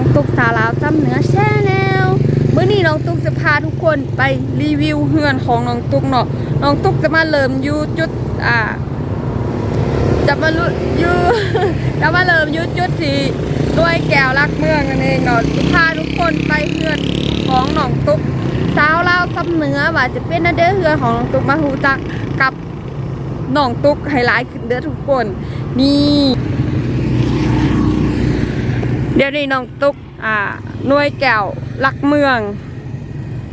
องตุกสาวลาวซ้ำเนื้อแช่แนวเมื่อนี้น้องตุกจะพาทุกคนไปรีวิวเฮือนของน้องตุกเนาะน้องตุกจะมาเริ่มยูจุดอ่าจะมาลุยูจะมาเริ่มยุดจุดที่ด้วยแก้วรักเมืองนั่นเองเนาะจะพาทุกคนไปเฮือนของน้องตุกสาวลาวซ้ำเนื้อว่าจะเป็นนาเด้อเฮือนของน้องตุกมาหูจักกับน้องตุกไฮไลท์ขึ้นเด้อทุกคนนี่ เดี๋ยวนี้น้องตุกอ่าหน่วยแก้วรักเมือง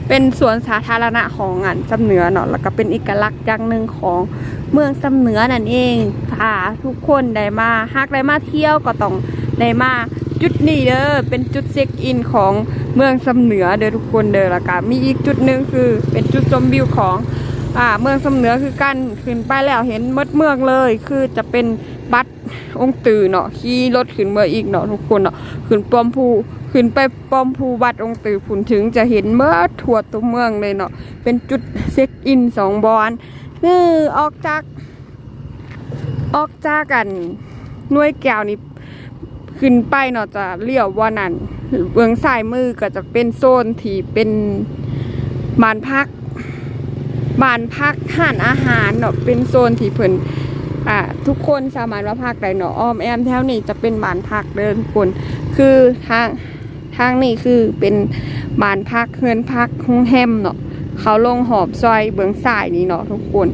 เป็นสวนสาธารณะของงานสำเหนือเนาะแล้วก็เป็นเอกลักษณ์อย่างหนึ่งของเมืองสำเหนือนั่นเองถ้าทุกคนได้มาหากได้มาเที่ยวก็ต้องได้มาจุดนี้เด้อเป็นจุดเช็คอินของเมืองสำเหนือเด้อทุกคนเด้อแล้วก็มีอีกจุดหนึ่งคือเป็นจุดชมวิวของอ่าเมืองสำเหนือคือกันขึ้นไปแล้วเห็นมดเมืองเลย คือจะเป็น บัตรองตือเนาะขี่รถขึ้นเมื่ออีกเนาะทุกคนเนาะขึ้นป้อมภูขึ้นไปป้อมภูบัดองตือผุนถึงจะเห็นเมื่อทั่วตัวเมืองเลยเนาะเป็นจุดเช็คอินสองบอนคือออกจาก ออกจากกันหน่วยแก้วนี่ขึ้นไปเนาะจะเลี้ยวว่านั่นเบื้องซ้ายมือก็จะเป็นโซนที่เป็นบ้านพักบ้านพักห้านอาหารเนาะเป็นโซนที่เพิ่น อ่าทุกคนสามารถมาพักได้เนาะอ้อมแอมแถวนี้จะเป็นบ้านพักเดินคนคือทางทางนี้คือเป็นบ้านพักเฮือนพักโรงแรมเนาะเขาลงหอบซอยเบื้องซ้ายนี่เนาะทุกคน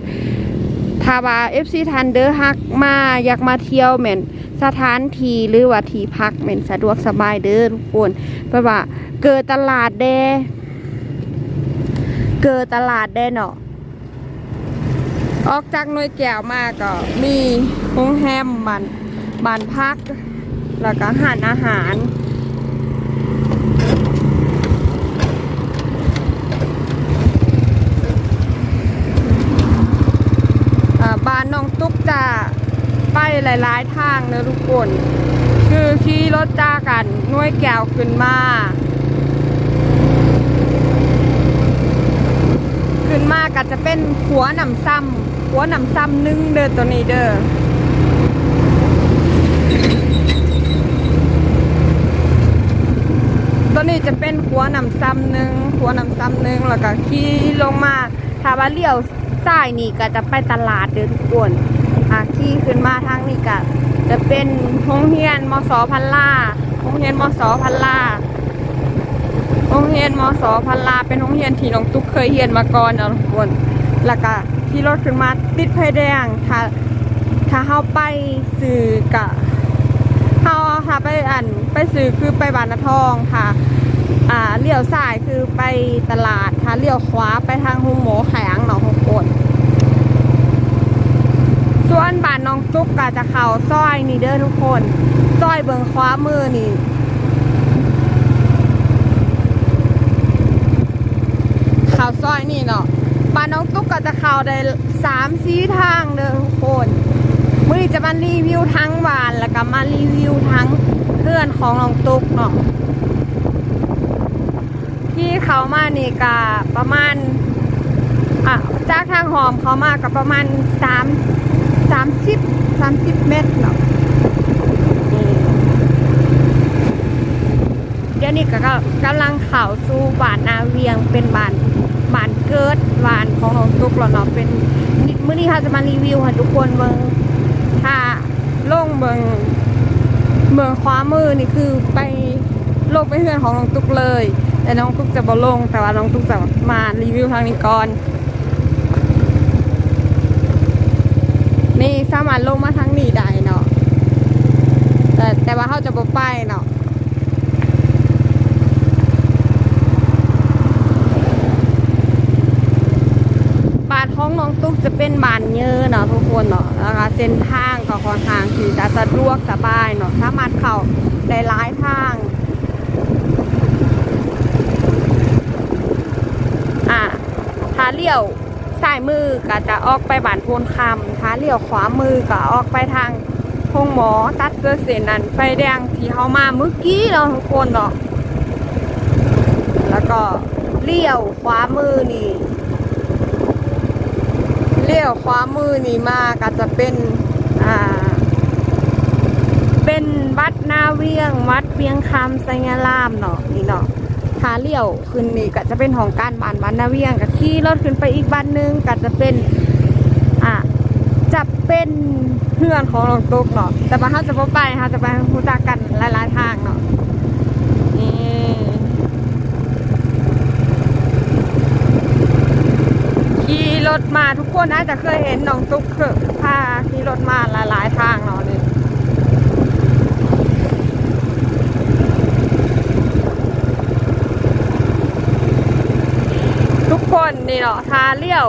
ถ้าว่า FC ทันเดอร์ฮักมาอยากมาเที่ยวแม่นสถานที่หรือว่าที่พักแม่นสะดวกสบายเด้อทุกคนเพราะว่าเกิดตลาดแดเกิดตลาดแดเนาะ ออกจากหน่วยแก้วมาก็มีโรงแรมบ้านบ้านพัก แล้วก็หารอาหารบ้านน้องตุ๊กจะไปหลาย ๆ ทางเนอะทุกคน คือขี่รถจ้ากันน่วยแก้วขึ้นมา ขึ้นมาก็จะเป็นหัวหนำซ้ำ หัวหนำซ้ำหนึ่งเด้อตัวนี้เด้อตัวนี้จะเป็นหัวหนำซ้ำหนึ่งหัวหนำซ้ำหนึ่งแล้วก็ขี่ลงมาถ้าว่าเลี้ยวซ้ายนี่ก็จะไปตลาดเด้อทุกคนอะขี่ขึ้นมาทางนี้ก็จะเป็นโรงเรียนมสพันล่าโรงเรียนมสพันล่าโรงเรียนมสพันลาเป็นโรงเรียนที่น้องตุ๊กเคยเรียนมาก่อนเนะทุกคนแล้วก็ ขี่รถขึ้นมาติดไฟแดงถ้าถ้าเข้าไปสื่อกะเขาค่ะไปอันไปซื้อคือไปบานนาทองค่ะอ่าเลี้ยวซ้ายคือไปตลาดค่ะเลี้ยวขวาไปทางหุงหมูแขงหนองหกโกดส่วนบ้านน้องตุ๊กก็จะเข้าซอยนี่เด้อทุกคนซอยเบิงขวามือนี่เข้าซอยนี่เนาะ บ้านน้องตุ๊กก็จะเข้าได้สามสีทางเด้อทุกคนมื่อนี้จะมารีวิวทั้งวานแล้วก็มารีวิวทั้งเพื่อนของน้องตุ๊กเนาะที่เขามานี่ก็ประมาณอะจากทางหอมเขามากับประมาณสามสามสิบสามสิบเมตรเนาะเดี๋ยวนี้ก็กำลังเข่าสู่บ้านนาเวียงเป็นบ้านบ้าน เกิดบ้านของน้องตุ๊กแล้วเนาะเป็นมื้อนี้เขาจะมารีวิวให้ทุกคนเบิงถ้าลงเมืองเมืองขวามือนี่คือไปลงไปเฮือนของน้องตุ๊กเลย แต่น้องตุ๊กจะบ่ลง แต่ว่าน้องตุ๊กจะมารีวิวทางนี้ก่อนนี่สามารถลงมาทางนี้ได้เนาะแต่แต่ว่าเขาจะบ่ไปเนาะานของน้องตุ๊กจะเป็นบานเยอะเนาะทุกคนเนาะนะคะเส้นทางก็ค่อนข้างที่จะสะดวกสบายเนาะสามารถเข้าได้หลายทางอ่าถ้าเลี้ยวซ้ายมือก็จะออกไปบ้านโพนคำถ้าเลี้ยวขวามือก็ออกไปทางพงหมอตัดเสื้อเส้นนั้นไฟแดงที่เขามาเมื่อกี้เนาะทุกคนเนาะแล้วก็เลี้ยวขวามือนี่ ลี้ยวขวามือนี่มาก็จะเป็นอ่าเป็นวัดนาเวียง วัดวิวียงคำไซงารามเนาะนี่เนาะทาเลี้ยวขึ้นนี่ก็จะเป็นของการบ้านบ้านนาเวียงกับขี่รถขึ้นไปอีกบ้านหนึงก็จะเป็นอะจะเป็นเพื่อนของน้องตุ๊กเนาะแต่ว่าเขาจะบ่ไปเขาจะไปรู้จักกันหลายๆทางเนาะนี่ขี่ รถมาทุกคนน่าจะเคยเห็นน้องตุ๊กคือพาขี่รถมาหลายๆทางเนาะนี่ทุกคนนี่เนาะทาเลี้ยว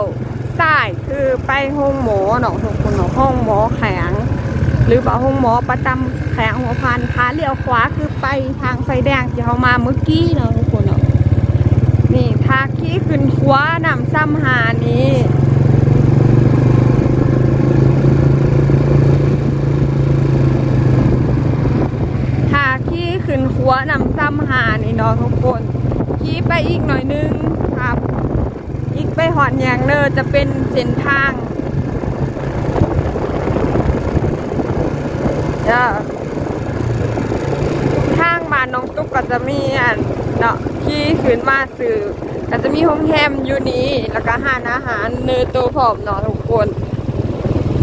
ซ้ายคือไปห้องหมอเนาะทุกคนเนาะห้องหมอแข็งหรือว่าห้องหมอประจำแข็งหัวพันทาเลี้ยวขวาคือไปทางไฟแดงที่เขามาเมื่อกี้เนาะทุกคนเนาะาขี้ขึ้นขวานำซ้ำหานี้ทาขี้ขึ้นขวานำซ้ำหานี่เนาะทุกคน ขี่ไปอีกหน่อยนึงครับ อีกไปหอดอย่างเนอจะเป็นเส้นทางจ้ะทางบ้านน้องตุ๊กก็จะมีอันเนาะที่ขึ้นมาสื่อ ก็จะมีโฮมแฮมอยู่นี้แล้วก็หานอาหารเนอโตวผอมเนาะทุกคน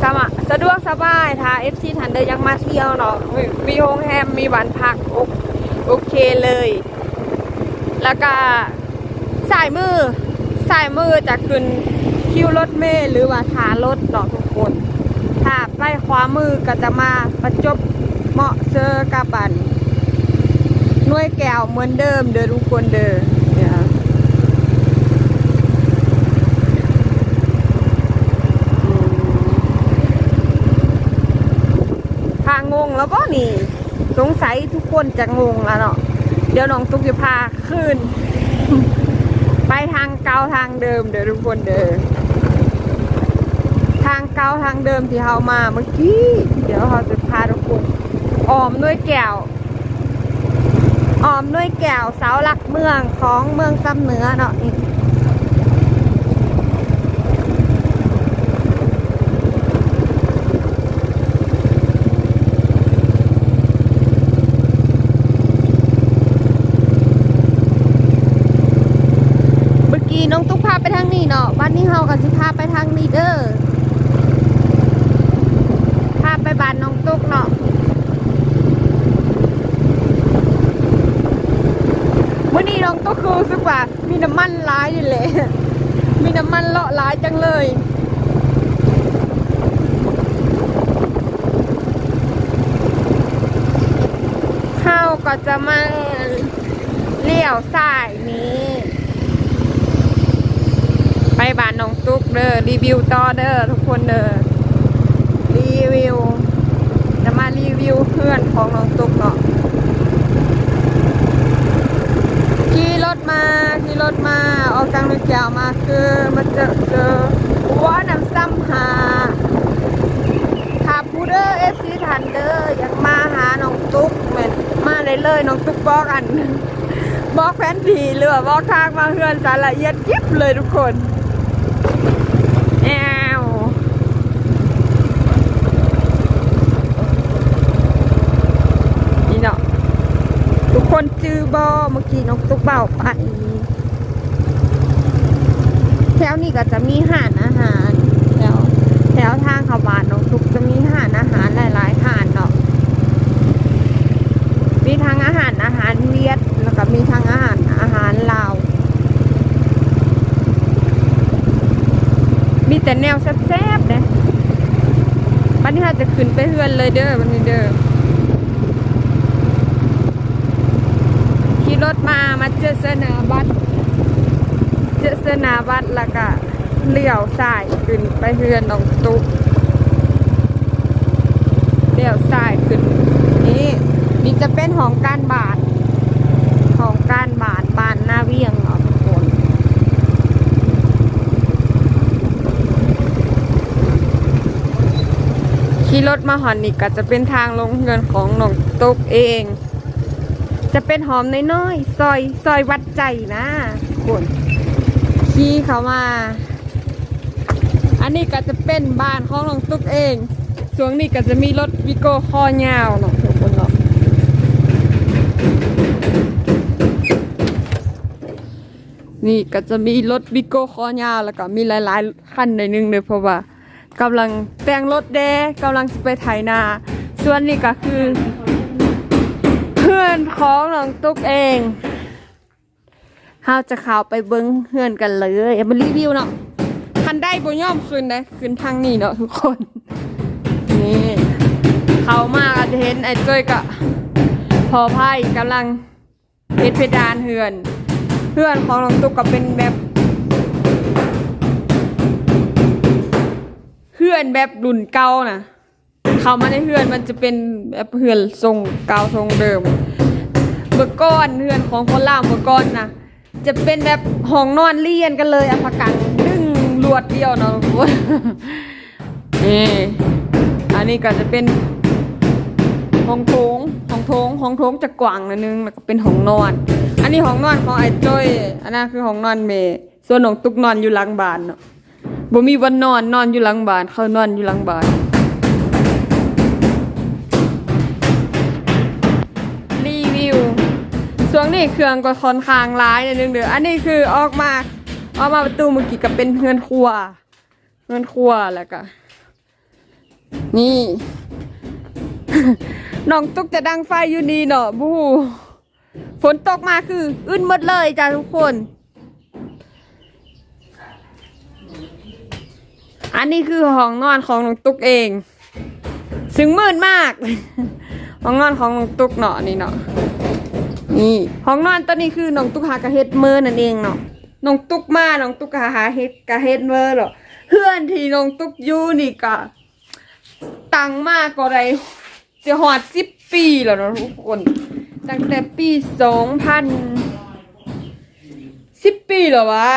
สมะสะดวกสบายถ้าเอฟซีทันเดอยังมาเที่ยวเนาะมีโฮมแฮมมีบ้านพักโอโอเคเลย แล้วก็สายมือสายมือจะขึ้นคิวรถเมล์หรือว่าทารถเนาะทุกคนถ้าไปขวามือก็จะมาประจบเหมาะเซอร์กับบันน่วยแก้วเหมือนเดิมเด้อทุกคนเด้อเนี่ยอืมพางง แล้วก็นี่ สงสัยทุกคนจะงงแล้วเนาะเดี๋ยวน้องตุ๊กจะพาขึ้น ไปทางเก่าทางเดิมเด้อทุกคนเด้อทางเก่าทางเดิมที่เรามาเมื่อกี้ เดี๋ยวเราจะพาทุกคนออมด้วยแก้วออมด้วยแก้วเสาหลักเมืองของเมืองซ้ำเหนือเนาะนี่เมื่อกี้น้องตุ๊กพาไปทางนี้เนาะบ้านนี้เฮา กันสิพาไปทางนี้เด้อพาไปบ้านน้องตุ๊กเนาะมื่อนี้น้องตุ๊กคือรู้สึกว่ามีน้ำมันร้ายอยู่เลยมีน้ำมันเลาะร้ายจังเลยข้าก็จะมาเลี้ยวซ้ายนี้ ไปบ้านน้องตุ๊กเด้อรีวิวต่อเด้อทุกคนเด้อรีวิวจะมารีวิวเพื่อนของน้องตุ๊กเนาะขี่รถมาขี่รถมาออกจากนึกแก้วมาคือมาเจอเจอว่าน้ำซ้ำหาถ้าผู้เดอร์เอฟซีทันเดอร์อยากมาหาน้องตุ๊กแม่นมาได้เลยน้องตุ๊กบอกอันบอกแฟนผีหรือว่าบอกทางมาเฮือนสารละเอียดยิบเลยทุกคนแอวนี่เนาะ ทุก คนจือบอเมื่อกี้นกตุ๊กเบาไปแถวนี้ก็จะมีหานอาหารแถวแถวทางเขาบานนกตุ๊กจะมีหานอาหารหลายๆหานเนาะมีทั้งอาหารอาหารเวียดแล้วก็มีทั้งอาหารอาหารลาวมีแต่แนวแซ่บๆเด้บันนี้เราจะขึ้นไปเฮือนเลยเด้อวันนี้เด้อ รถมามาเจอสนาบัตเจอสนาบัตแล้วก็เลี้ยวซ้ายขึ้นไปเฮือนน้องตุ๊กเลี้ยวซ้ายขึ้นนี่นี่จะเป็นของการบาทของการบาทบานหน้าเวียงเนาะทุกคนขี่รถมาหอนนี่ก็จะเป็นทางลงเงินของน้องตุ๊กเอง จะเป็นหอมน้อยๆซอยซอยวัดใจนะคนขี่เขามา อันนี้ก็จะเป็นบ้านของน้องตุ๊กเองสวงนี้ก็จะมีรถวิโก้คอยาวเนาะทุกคนเนาะนี่ก็จะมีรถวิโก้คอยาวแล้วก็มีหลายๆคันในนึงเลยเพราะว่ากำลังแต่งรถแดกำลังไปไถนา ส่วนนี้ก็คือ พื่อนของน้องตุ๊กเองเฮาจะเข้าไปเบิ้งเพื่อนกันเลยเอามารีวิวเนาะคันได้บ่ย่อมขึ้นนะขึ้นทางนี้เนาะทุกคน นี่เขามาก็จะเห็นไอ้จ้อยกะพอไพ่กำลังเพชรเพดานเฮือน เพื่อนของน้องตุ๊กก็เป็นแบบเพื่อนแบบรุ่นเก่านะ เขามาในเพื่อนมันจะเป็นแบบเพื่อนทรงก่าทรงเดิมเมื่อก่อนเพื่อนของคนล่าวเมื่อก่อนนะจะเป็นแบบห้องนอนเรียนกันเลยอภกันดึงลวดเดียวเนาะทุกคนนี่อันนี้ก็จะเป็นห้องโถงห้องโถงห้องโถงจะกว้างนิดนึงแล้วก็เป็นห้องนอน อันนี้ห้องนอนของไอ้จ้อยอันนั้นคือห้องนอนเมย์ส่วนน้องตุกนอนอยู่หลังบ้านเนาะบ่มีวันนอนนอนอยู่หลังบ้านเขานอนอยู่หลังบ้าน วงนี้เครื่องก็ค่อนข้างร้ายนิดนึงเด้ออันนี้คือออกมาออกมาประตูเมื่อกี้ก็เป็นเฮือนครัวเฮือนครัวแล้วก็นี่น้องตุ๊กจะดังไฟอยู่นี่เนาะบูฝนตกมาคืออึนหมดเลยจ้าทุกคน อันนี้คือห้องนอนของน้องตุ๊กเอง ซึ่งมืดมาก ห้องนอนของน้องตุ๊กเนาะนี่เนาะ นี่ห้องนอนตอนนี้คือน้องตุ๊กหากระเฮ็ดเมอร์นั่นเองเนาะน้องตุ๊กมาน้องตุ๊กหาหาเฮ็ดกระเฮ็ดเมอร์เหรอเพื่อนที่น้องตุ๊กอยู่นี่กะตังมากก็ได้จะหอดสิบปีแล้วเนาะทุกคน ตั้งแต่ปีสองพันสิบปีหรอวะ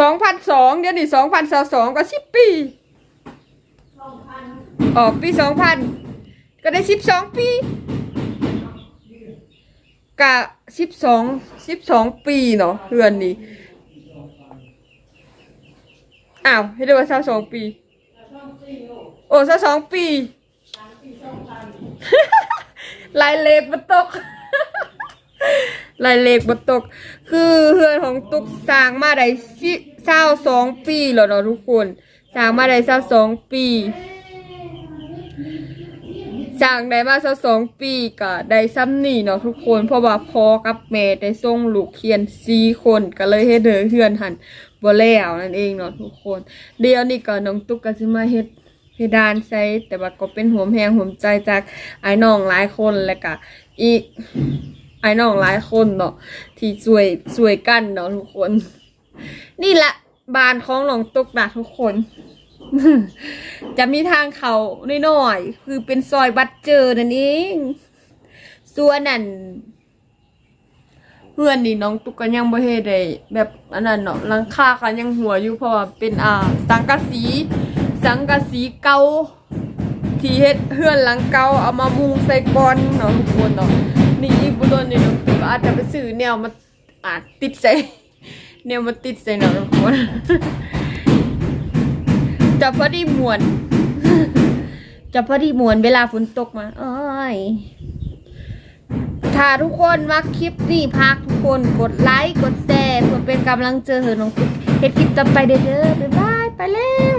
สองพันสองเดี๋ยวนี้สองพันสสองก็สิบปีอ๋อปีสองพันก็ได้สิบสองปี กะสิบสองสิบสองปีเนาะเพื่อนนี่อ้าวให้ดูว่าสาสองปี โอ้ซะสองปีลายเลขบนตกลายเลขบนตก คือเพื่อนของตุกสร้างมาได้สิเศร้าสองปีแล้วเนาะทุกคนสร้างมาได้เศร้าสองปี สร้างได้มาเศร้าสองปีก็ได้ซ้ำนี่เนาะทุกคน เพราะว่าพ่อกับแม่ได้ส่งลูกเขียนสี่คนก็เลยเฮ็ดเด้อเฮือนหันบ่แล้วนั่นเองเนาะทุกคน เดี๋ยวนี้ก็น้องตุ๊กก็สิมาเฮ็ดเพดานใช้แต่ว่าก็เป็นหัวแหงหัวใจจากไอ้น้องหลายคนแล้วก็อีกไอ้น้องหลายคนเนาะที่ช่วยช่วยกันเนาะทุกคน นี่แหละบานของน้องตุกนะทุกคน จะมีทางเขาหน้อยๆคือเป็นซอยบัตเจอนั่นเองส่วนนั่นเพื่อนนี่น้องตุกก็ยังบ่เฮ็ดได้แบบอันนั้นเนาะหลังคาก็ยังหัวอยู่เพราะว่าเป็นอ่าสังกะสี สังกะสีเก่าที่เฮ็ดเฮือนหลังเก่าเอามามุงใส่ก่อนเนาะทุกคนเนาะนี่อีกบุโดนนี่น้องตุ๊กอาจจะไปซื้อแนวมาอาจติดใส่แนวมาติดใส่เนาะทุกคน จะพอดีมวนจะพอดีมวนเวลาฝนตกมาอ้อยถ้าทุกคนมักคลิปนี้พักทุกคนกดไลค์กดแชร์เพื่อเป็นกำลังใจให้น้องตุ๊กเฮ็ดคลิปต่อไปเด้อเด้อบ๊ายบาย ไปแล้ว